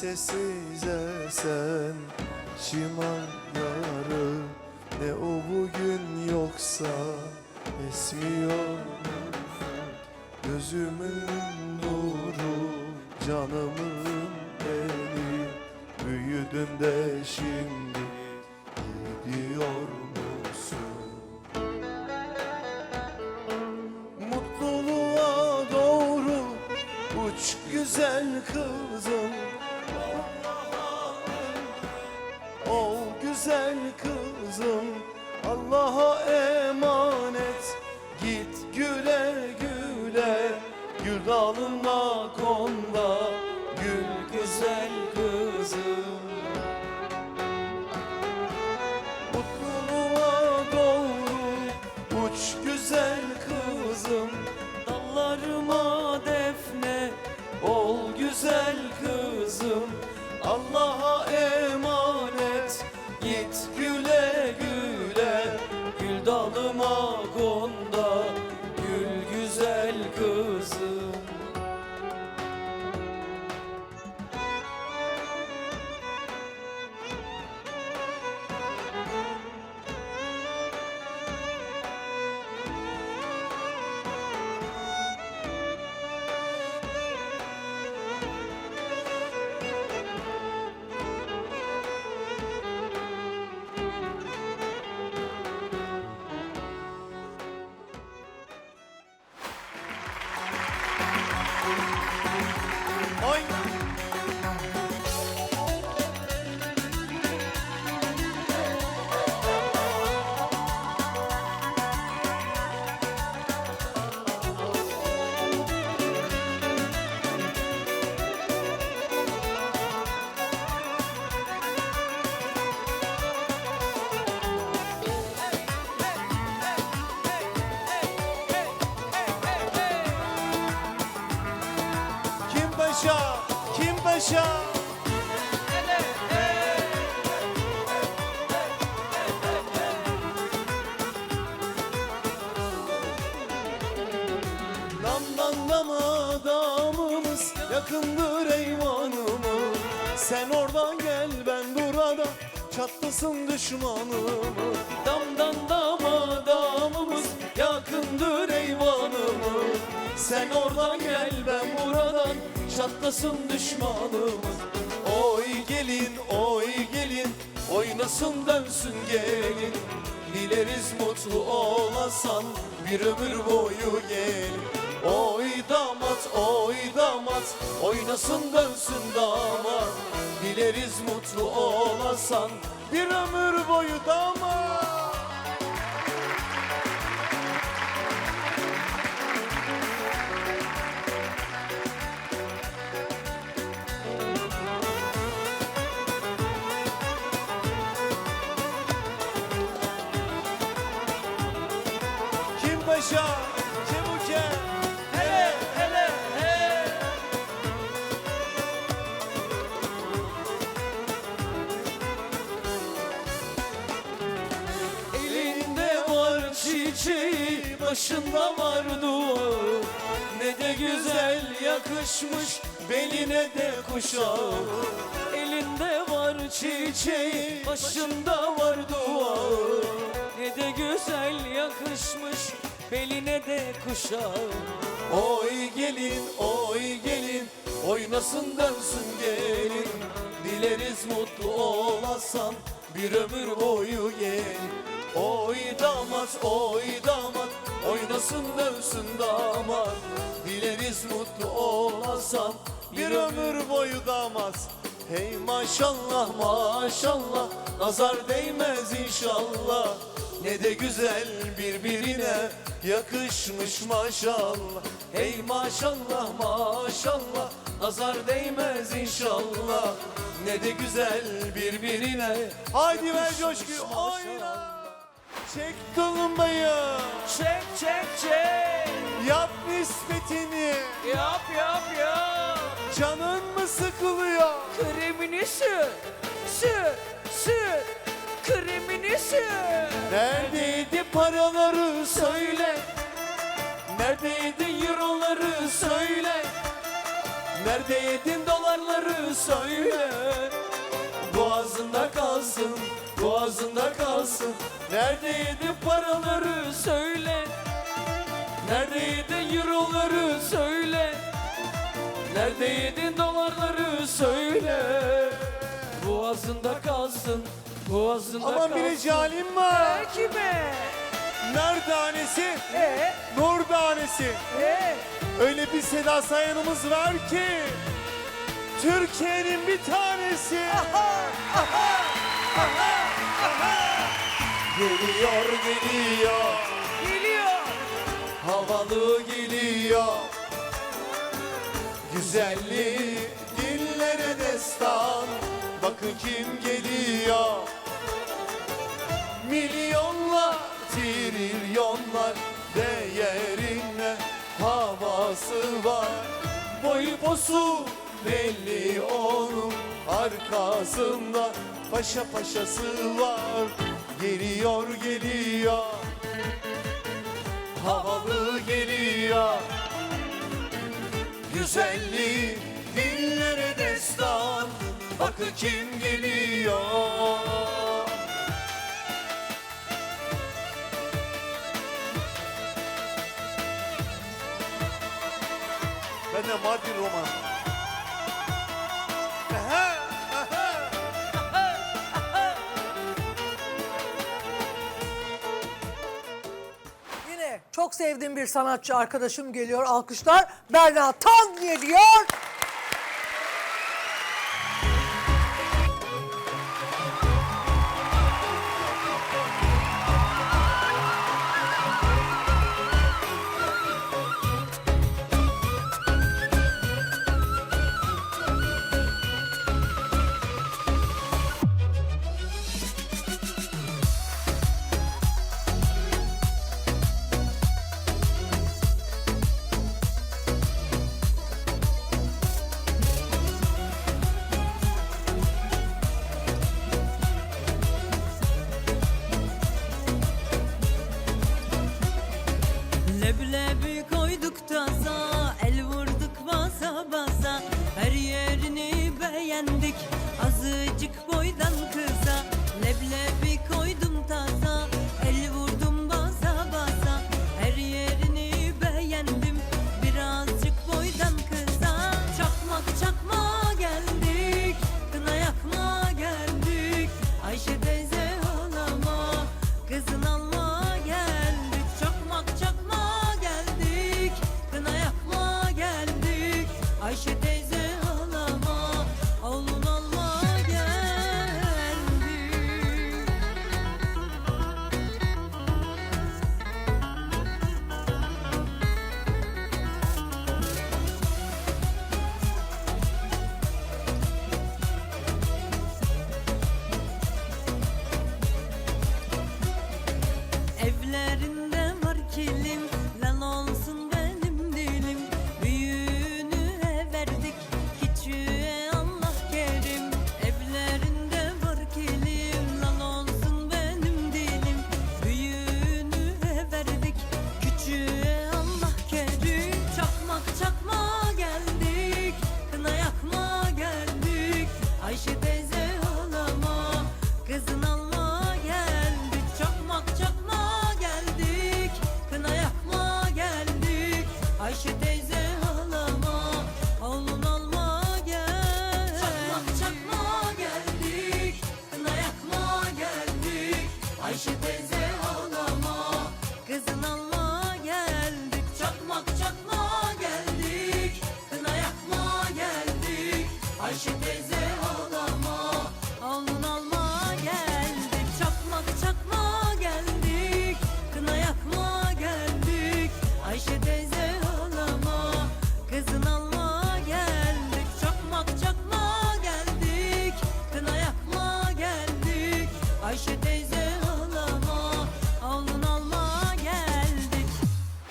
sessiz esen Şimal yarı Ne o bugün yoksa Esmiyor Gözümün nuru Canımın beni Büyüdün de şimdi Gidiyor musun? Mutluluğa doğru Uç güzel kızım Allah'a emanet. Git güle güle Gül dalında konda. Gül güzel kızım Kim paşa? Damdan dama damımız yakındır eyvanımı Sen oradan gel ben burada çatlasın düşmanımı. Damdan dama damımız yakındır eyvanımı Sen oradan gel ben buradan çatlasın düşmanımı. Oy gelin oy gelin oynasın dönsün gelin. Dileriz mutlu olasan bir ömür boyu gel. Oy damat oy damat oynasın dönsün damat. Dileriz mutlu olasan bir ömür boyu damat Elinde var çiçeği, başında var duvarı Ne de güzel yakışmış beline de kuşağı. Elinde var çiçeği, başında var duvarı Ne de güzel yakışmış beline de kuşağı. Oy gelin, oy gelin, oynasın dönsün gelin. Dileriz mutlu olasan. Bir ömür boyu gel Oy damat, oy damat, oynasın dönsün damat. Dileriz mutlu olasan. Bir ömür boyu damat Hey maşallah maşallah, nazar değmez inşallah. Ne de güzel birbirine yakışmış maşallah. Hey maşallah maşallah nazar değmez inşallah. Ne de güzel birbirine Haydi ver coşkuyu. Oyna. Çek tulumbayı Çek çek çek. Yap nispetini. Yap yap yap Canın mı sıkılıyor? Kremini sür, sür, sür, kremini sür. Neredeydi paraları söyle. Neredeydin euroları söyle. Neredeydin dolarları söyle. Boğazında kalsın, boğazında kalsın. Neredeydin paraları söyle. Neredeydin euroları söyle. Nerede yedin dolarları söyle Boğazında kalsın Boğazında Aman kalsın bir ricalim var. E, kime? Nar tanesi, Ee? nur tanesi. Ee? Öyle bir Seda Sayan'ımız var ki Türkiye'nin bir tanesi. Geliyor geliyor Geliyor. havalı geliyor Güzellik dillere destan. Bakın kim geliyor. Milyonlar, trilyonlar Değerine havası var. Boyu posu belli onun Arkasında. Paşa paşası var. Bakı kim geliyor Ben de Mardin Roman Yine çok sevdiğim bir sanatçı arkadaşım geliyor alkışlar. Berna Tan diye diyor.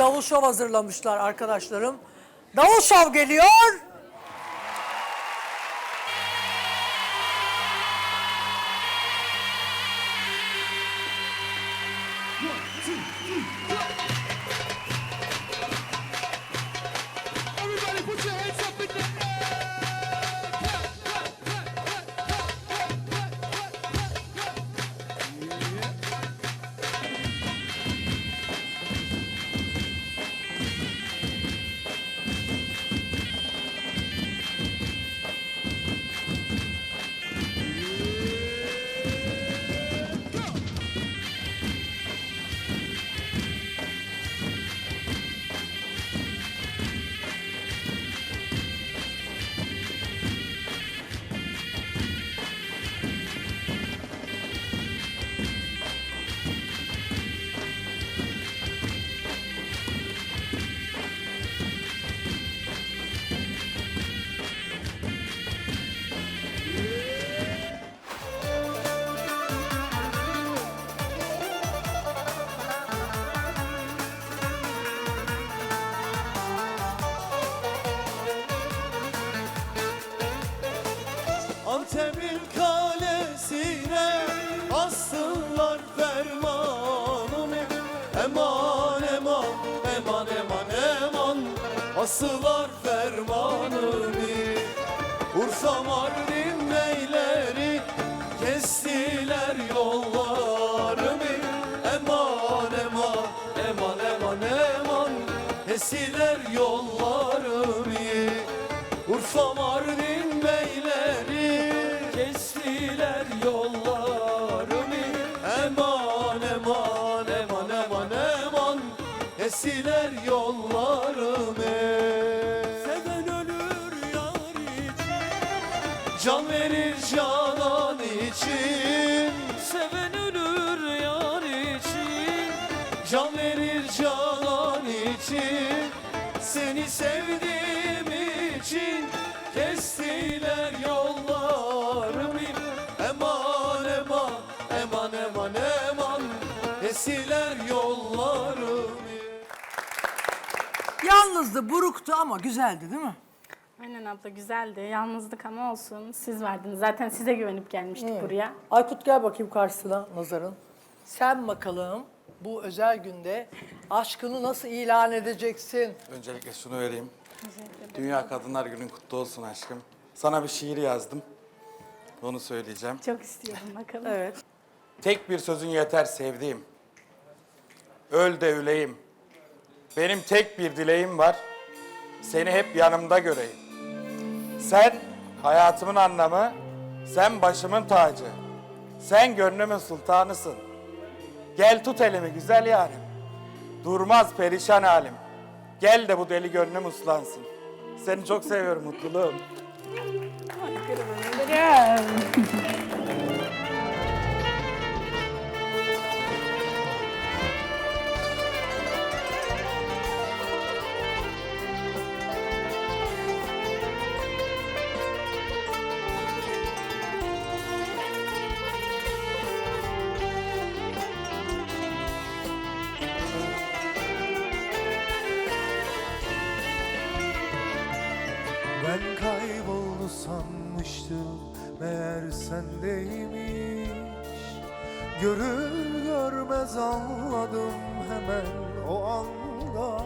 davul şov hazırlamışlar arkadaşlarım. Davul şov geliyor. Eman eman eman eman eman. Asılar fermanımı Urfa Mardin beyleri kestiler yollarımı. Eman eman eman eman eman kestiler yollarımı. Urfa Mardin beyleri kestiler yollarımı kestiler yollarımı. Seven ölür yar için. Can verir canan için. Seven ölür yar için. Can verir canan için. Seni sevdiğim için Kestiler yollarımı Yalnızdı, buruktu ama güzeldi değil mi? Aynen abla güzeldi. Yalnızlık ama olsun. Siz vardınız. Zaten size güvenip gelmiştik buraya. Aykut gel bakayım karşısına Nazar'ın. Sen bakalım bu özel günde aşkını nasıl ilan edeceksin? Öncelikle şunu vereyim. Dünya Kadınlar Günün kutlu olsun aşkım. Sana bir şiir yazdım. Onu söyleyeceğim. Çok istiyordum bakalım. Evet. Tek bir sözün yeter sevdiğim. Öl de öleyim. Benim tek bir dileğim var. Seni hep yanımda göreyim. Sen hayatımın anlamı, sen başımın tacı. Sen gönlümün sultanısın. Gel tut elimi güzel yarim. Durmaz perişan halim. Gel de bu deli gönlüm uslansın. Seni çok seviyorum mutluluğum. Gel. Görür görmez anladım hemen o anda.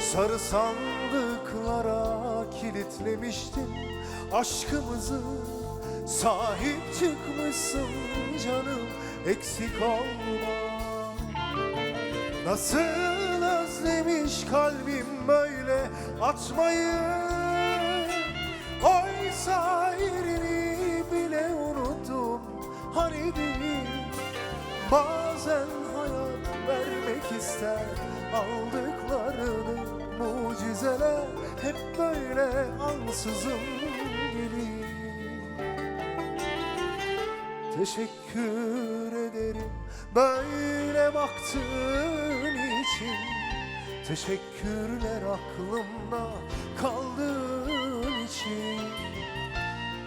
Sarı sandıklara kilitlemiştim aşkımızı. Sahip çıkmışsın canım eksik olma. Nasıl özlemiş kalbim böyle atmayı Oysa yerini bile unuttum. Hani bir Bazen hayat vermek ister aldıklarını Mucizeler hep böyle ansızın gelir. Teşekkür ederim böyle baktığın için. Teşekkürler aklımda kaldığın için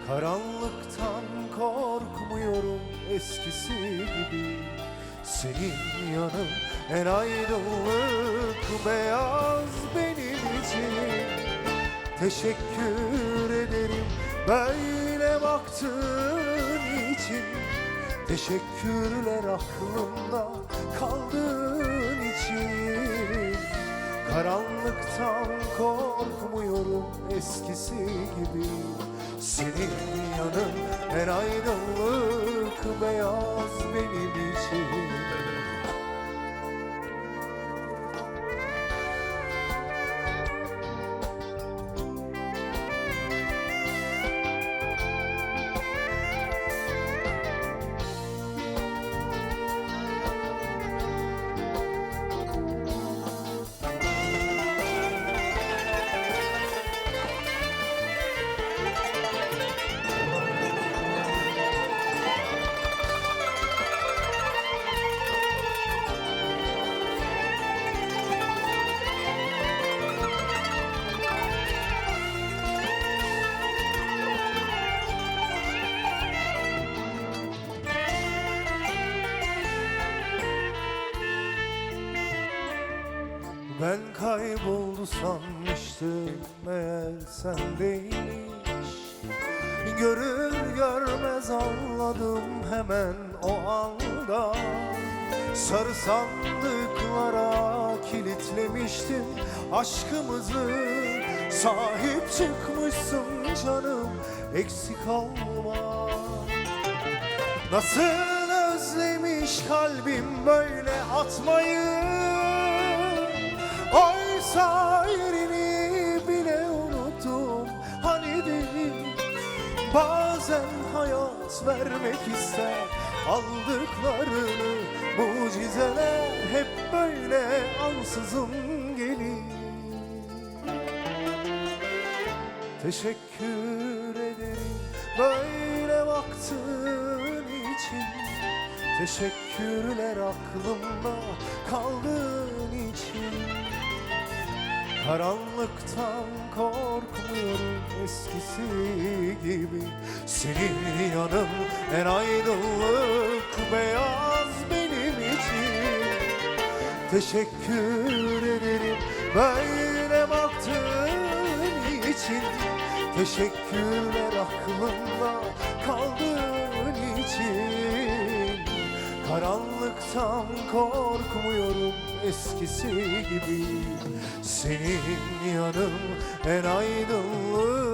Karanlıktan korkmuyorum eskisi gibi. Senin yanın en aydınlık beyaz benim için. Teşekkür ederim böyle baktığın için. Teşekkürler aklımda kaldığın için. Karanlıktan korkmuyorum eskisi gibi Senin yanın en aydınlık beyaz benim için Ben kayboldu sanmıştım meğer sendeymiş Görür görmez anladım hemen o anda. Sarı sandıklara kilitlemiştim aşkımızı. Sahip çıkmışsın canım eksik olma Nasıl özlemiş kalbim böyle atmayı Oysa yerini bile unuttum. Hani değil Bazen hayat vermek ister aldıklarını Mucizeler hep böyle ansızın gelir. Teşekkür ederim böyle baktığın için. Teşekkürler aklımda kaldığın için Karanlıktan korkmuyorum eskisi gibi. Senin yanın en aydınlık beyaz benim için. Teşekkür ederim böyle baktığın için. Teşekkürler aklımda kaldığın için Karanlıktan korkmuyorum eskisi gibi. Senin yanın en aydınlık